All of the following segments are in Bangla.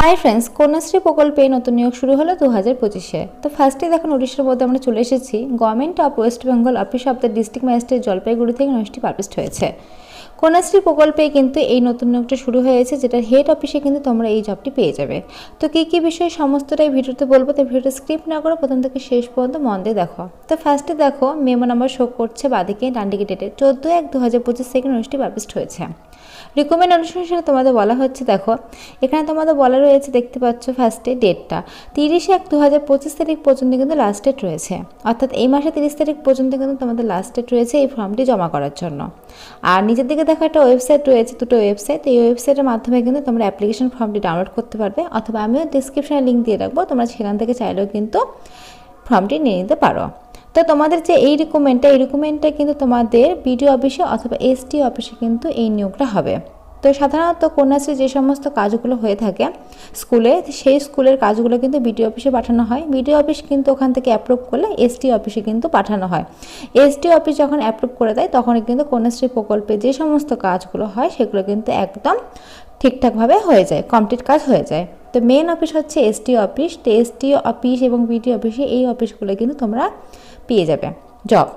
হাই ফ্রেন্ডস কন্যাশ্রী প্রকল্পে নতুন নিয়োগ শুরু হলো দু হাজার পঁচিশে। তো ফার্স্টে দেখুন উড়িষ্যার মধ্যে আমরা চলে এসেছি। Government of West Bengal office of the district magistrate Jalpaiguri থেকে নোটিশটি পাবলিশ হয়েছে। কন্যাশ্রী প্রকল্পে কিন্তু এই নতুন নিয়োগটা শুরু হয়েছে যেটা হেড অফিসে কিন্তু তোমরা এই জবটি পেয়ে যাবে। তো কী কী বিষয়ে সমস্তটাই ভিডিওতে বলব তো ভিডিওটা স্ক্রিপ্ট না করে প্রথম থেকে শেষ পর্যন্ত মন দিয়ে দেখো। তো ফার্স্টে দেখো মেমো নাম্বার শো করছে বাদিকে, ডানদিকে ডেটে চোদ্দ এক দু হাজার পঁচিশ থেকে নোটিশটি পাবলিশ হয়েছে। রিকমেন্ড অনুসারে তোমাদের বলা হচ্ছে, দেখো। এখানে তোমাদের বলা রয়েছে, দেখতে পাচ্ছ ফার্স্টে ডেটটা তিরিশে এক দু হাজার পঁচিশ তারিখ পর্যন্ত কিন্তু লাস্ট ডেট রয়েছে। অর্থাৎ এই মাসে তিরিশ তারিখ পর্যন্ত কিন্তু তোমাদের লাস্ট ডেট রয়েছে এই ফর্মটি জমা করার জন্য। আর নিজের দিকে দেখো একটা ওয়েবসাইট রয়েছে, দুটো ওয়েবসাইট এই ওয়েবসাইটের মাধ্যমে কিন্তু তোমরা অ্যাপ্লিকেশন ফর্মটি ডাউনলোড করতে পারবে, অথবা আমিও ডিসক্রিপশনে লিঙ্ক দিয়ে রাখব। তোমরা সেখান থেকে চাইলেও কিন্তু ফর্মটি নিয়ে নিতে পারো। তো তোমাদের যে এই রিকমেন্টটা এই রিকমেন্টটা কিন্তু তোমাদের বিডিও অফিসে অথবা এসটি অফিসে কিন্তু এই নিয়োগটা হবে। তো সাধারণত কন্যাশ্রী যে সমস্ত কাজগুলো হয়ে থাকে স্কুলে, সেই স্কুলের কাজগুলো কিন্তু বিডিও অফিসে পাঠানো হয়। বিডিও অফিস কিন্তু ওখান থেকে অ্যাপ্রুভ করলে এসটি অফিসে কিন্তু পাঠানো হয়। এসটি অফিস যখন অ্যাপ্রুভ করে দেয়, তখনই কিন্তু কন্যাশ্রী প্রকল্পে যে সমস্ত কাজগুলো হয়, সেগুলো কিন্তু একদম ঠিকঠাকভাবে হয়ে যায় কমপ্লিট কাজ হয়ে যায়। তো মেন অফিস হচ্ছে এসটি অফিস তো এসটি অফিস এবং বিডি অফিসে এই অফিসগুলো কিন্তু তোমরা পেয়ে যাবে। জব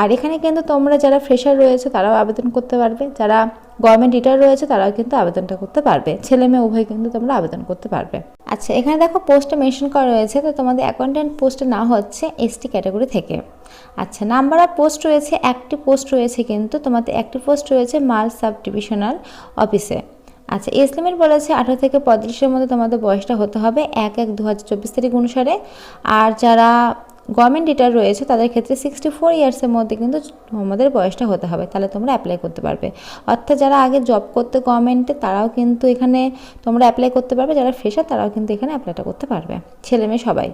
আর এখানে কিন্তু তোমরা যারা ফ্রেশার রয়েছে তারাও আবেদন করতে পারবে। যারা গভর্নমেন্ট রিটার রয়েছে তারাও কিন্তু আবেদনটা করতে পারবে। ছেলে মেয়ে উভয় কিন্তু তোমরা আবেদন করতে পারবে। আচ্ছা এখানে দেখো পোস্টে মেনশন করা রয়েছে, তো তোমাদের অ্যাকাউন্টেন্ট পোস্টে না হচ্ছে এসটি ক্যাটাগরি থেকে। আচ্ছা নাম্বার অফ পোস্ট রয়েছে একটি পোস্ট রয়েছে কিন্তু তোমাদের একটি পোস্ট রয়েছে মাল সাব ডিভিশনাল অফিসে আচ্ছা এজ লিমিট বলেছে আঠারো থেকে পঁয়ত্রিশের মধ্যে তোমাদের বয়সটা হতে হবে এক এক দু হাজার চব্বিশ তারিখ অনুসারে। আর যারা গভর্নমেন্ট রিটার রয়েছে, তাদের ক্ষেত্রে সিক্সটি ফোর ইয়ার্সের মধ্যে কিন্তু আমাদের বয়সটা হতে হবে, তাহলে তোমরা অ্যাপ্লাই করতে পারবে। অর্থাৎ যারা আগে জব করতে গভর্নমেন্টে তারাও কিন্তু এখানে তোমরা অ্যাপ্লাই করতে পারবে, যারা ফ্রেশার তারাও কিন্তু এখানে অ্যাপ্লাইটা করতে পারবে। ছেলে মেয়ে সবাই।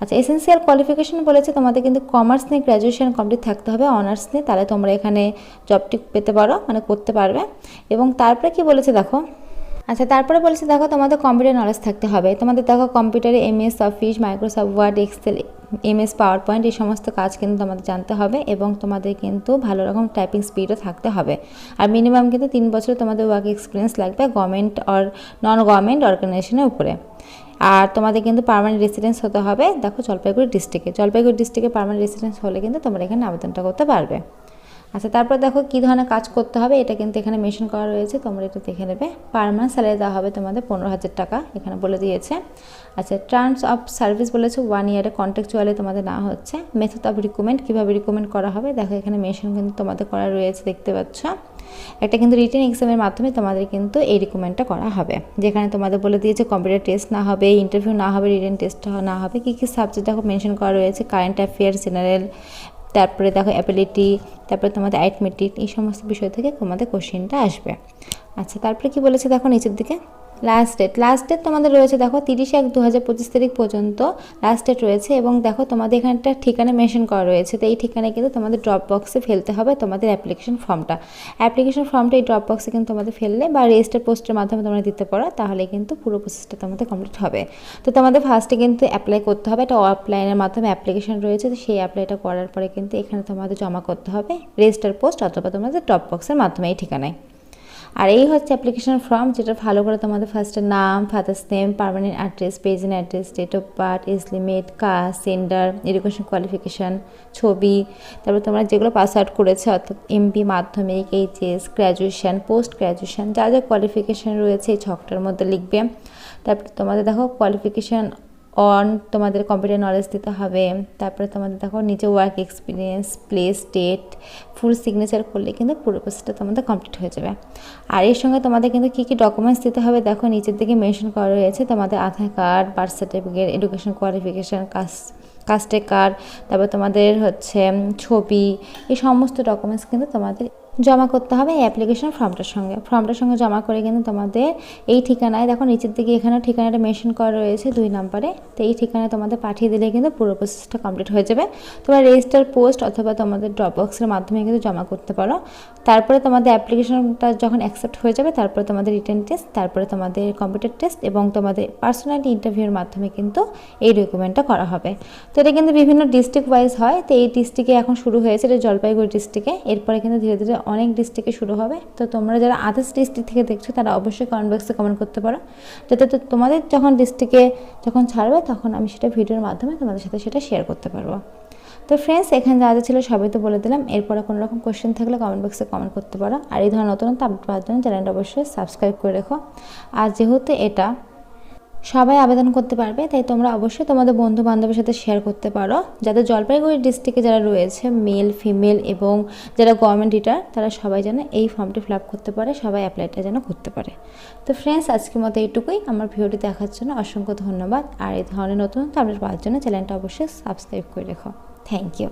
আচ্ছা এসেন্সিয়াল কোয়ালিফিকেশন বলেছে, তোমাদের কিন্তু কমার্স নিয়ে গ্র্যাজুয়েশন কমপ্লিট থাকতে হবে অনার্স নিয়ে, তাহলে তোমরা এখানে জবটি পেতে পারো মানে করতে পারবে। এবং তারপরে কি বলেছে দেখো? আচ্ছা তারপরে বলেছে দেখো, তোমাদের কম্পিউটার নলেজ থাকতে হবে। তোমাদের দেখো কম্পিউটারে MS office Microsoft Word Excel MS PowerPoint এই সমস্ত কাজ কিন্তু তোমাদের জানতে হবে এবং তোমাদের কিন্তু ভালো রকম টাইপিং স্পিডও থাকতে হবে। আর মিনিমাম কিন্তু তিন বছর তোমাদের ওয়ার্ক এক্সপিরিয়েন্স লাগবে গভর্নমেন্ট অর নন গভর্নমেন্ট অর্গানাইজেশনের উপরে। আর তোমাদের কিন্তু পার্মানেন্ট রেসিডেন্স হতে হবে, দেখো জলপাইগুড়ি ডিস্ট্রিক্টে জলপাইগুড়ি ডিস্ট্রিক্টে পারমানেন্ট রেসিডেন্স হলে কিন্তু তোমরা এখানে আবেদনটা করতে পারবে। আচ্ছা তারপর দেখো কী ধরনের কাজ করতে হবে, এটা কিন্তু এখানে মেনশন করা রয়েছে, তোমরা এটা দেখে নেবে। পার মান্থ স্যালারি দেওয়া হবে তোমাদের পনেরো হাজার টাকা, এখানে বলে দিয়েছে। আচ্ছা টার্মস অফ সার্ভিস বলেছে ওয়ান ইয়ারে কন্ট্রাকচুয়ালে তোমাদের না হচ্ছে। মেথড অফ রিকমেন্ড কীভাবে রিকমেন্ড করা হবে, দেখো এখানে মেনশন কিন্তু তোমাদের করা রয়েছে, দেখতে পাচ্ছ। একটা কিন্তু রিটেন এক্সামের মাধ্যমে তোমাদের কিন্তু এই রিকমেন্ডটা করা হবে। যেখানে তোমাদের বলে দিয়েছে কম্পিউটার টেস্ট না হবে ইন্টারভিউ না হবে রিটেন টেস্ট না হবে, কী কী সাবজেক্ট দেখো মেনশন করা রয়েছে কারেন্ট অ্যাফেয়ার্স জেনারেল তারপরে দেখো অ্যাবিলিটি তারপরে তোমাদের অ্যাডমিটিক এই সমস্ত বিষয় থেকে তোমাদের কোশ্চেনটা আসবে। আচ্ছা তারপরে কি বলেছে দেখো নিচের দিকে? লাস্ট ডেট লাস্ট ডেট তোমাদের রয়েছে, দেখো, তিরিশে এক দু হাজার পঁচিশ তারিখ পর্যন্ত লাস্ট ডেট রয়েছে এবং দেখো তোমাদের এখানে একটা ঠিকানা মেনশন করা রয়েছে। তো এই ঠিকানায় কিন্তু তোমাদের ড্রপ বক্সে ফেলতে হবে তোমাদের অ্যাপ্লিকেশন ফর্মটা অ্যাপ্লিকেশন ফর্মটা এই ড্রপ বক্সে কিন্তু তোমাদের ফেললে বা রেজিস্টার পোস্টের মাধ্যমে তোমরা দিতে পারো, তাহলে কিন্তু পুরো প্রসেসটা তোমাদের কমপ্লিট হবে। তো তোমাদের ফার্স্টে কিন্তু অ্যাপ্লাই করতে হবে এটা অফলাইনের মাধ্যমে অ্যাপ্লিকেশন রয়েছে, তো সেই অ্যাপ্লাইটা করার পরে কিন্তু এখানে তোমাদের জমা করতে হবে রেজিস্টার পোস্ট অথবা তোমাদের ড্রপ বক্সের মাধ্যমে এই ঠিকানায়। আর এই হচ্ছে অ্যাপ্লিকেশন ফর্ম যেটা ভালো করে তোমাদের ফার্স্টে নাম father's name permanent address present address date of birth age limit caste gender education qualification ছবি, তারপর তোমরা যেগুলো পাস আউট করেছে, অর্থাৎ এমপি মাধ্যমিক এইচএস গ্র্যাজুয়েশান পোস্ট গ্র্যাজুয়েশান যা যা কোয়ালিফিকেশান রয়েছে এই ছকটার মধ্যে লিখবে। তারপর তোমাদের দেখো কোয়ালিফিকেশান অন তোমাদের কম্পিউটার নলেজ দিতে হবে। তারপরে তোমাদের দেখো নিচে work experience place date full signature করলে কিন্তু পুরো প্রসেসটা তোমাদের কমপ্লিট হয়ে যাবে। আর এর সঙ্গে তোমাদের কিন্তু কী কী ডকুমেন্টস দিতে হবে দেখো নিচের দিকে মেনশন করা রয়েছে তোমাদের Aadhaar card birth certificate education qualification caste কাস্টে card তারপর তোমাদের হচ্ছে ছবি, এই সমস্ত ডকুমেন্টস কিন্তু তোমাদের জমা করতে হবে এই অ্যাপ্লিকেশন ফর্মটার সঙ্গে। ফর্মটার সঙ্গে জমা করে কিন্তু তোমাদের এই ঠিকানায়, দেখো নিচের দিকে এখানে ঠিকানাটা মেনশন করা রয়েছে দুই নম্বরে, তো এই ঠিকানায় তোমাদের পাঠিয়ে দিলে কিন্তু পুরো প্রসেসটা কমপ্লিট হয়ে যাবে। তোমরা রেজিস্টার পোস্ট অথবা তোমাদের ড্রপ বক্সের মাধ্যমে কিন্তু জমা করতে পারো। তারপরে তোমাদের অ্যাপ্লিকেশনটা যখন অ্যাকসেপ্ট হয়ে যাবে, তারপরে তোমাদের রিটার্ন টেস্ট তারপরে তোমাদের কম্পিউটার টেস্ট এবং তোমাদের পার্সোনালি ইন্টারভিউর মাধ্যমে কিন্তু এই ডকুমেন্টটা করা হবে। তো এটা কিন্তু বিভিন্ন ডিস্ট্রিক্ট ওয়াইজ হয়। তো এই ডিস্ট্রিক্টে এখন শুরু হয়েছে, এটা জলপাইগুড়ি ডিস্ট্রিক্টে এরপরে কিন্তু ধীরে ধীরে অনেক ডিস্ট্রিক্টে শুরু হবে। তো তোমরা যারা আদার্স ডিস্ট্রিক্ট থেকে দেখছ, তারা অবশ্যই কমেন্ট বক্সে কমেন্ট করতে পারো। যাতে তো তোমাদের যখন ডিস্ট্রিক্টে যখন ছাড়বে, তখন আমি সেটা ভিডিওর মাধ্যমে তোমাদের সাথে সেটা শেয়ার করতে পারব। তো ফ্রেন্ডস এখানে যা যা ছিল সবই তো বলে দিলাম। এরপরে কোনো রকম কোয়েশ্চেন থাকলে কমেন্ট বক্সে কমেন্ট করতে পারো। আর এই ধরনের নতুন নতুন আপডেট পাওয়ার জন্য চ্যানেলটা অবশ্যই সাবস্ক্রাইব করে রেখো। আর যেহেতু এটা সবাই আবেদন করতে পারবে, তাই তোমরা অবশ্যই তোমাদের বন্ধু বান্ধবের সাথে শেয়ার করতে পারো। যাদের জলপাইগুড়ি ডিস্ট্রিক্টে যারা রয়েছে মেল ফিমেল এবং যারা গভর্নমেন্ট রিটার তারা সবাই যেন এই ফর্মটি ফিল করতে পারে, সবাই অ্যাপ্লাইটা যেন করতে পারে। তো ফ্রেন্ডস আজকের মতো এইটুকুই। আমার ভিডিওটি দেখার জন্য অসংখ্য ধন্যবাদ। আর এই ধরনের নতুন নতুন আপডেট পাওয়ার জন্য চ্যানেলটা অবশ্যই সাবস্ক্রাইব করে রেখো। Thank you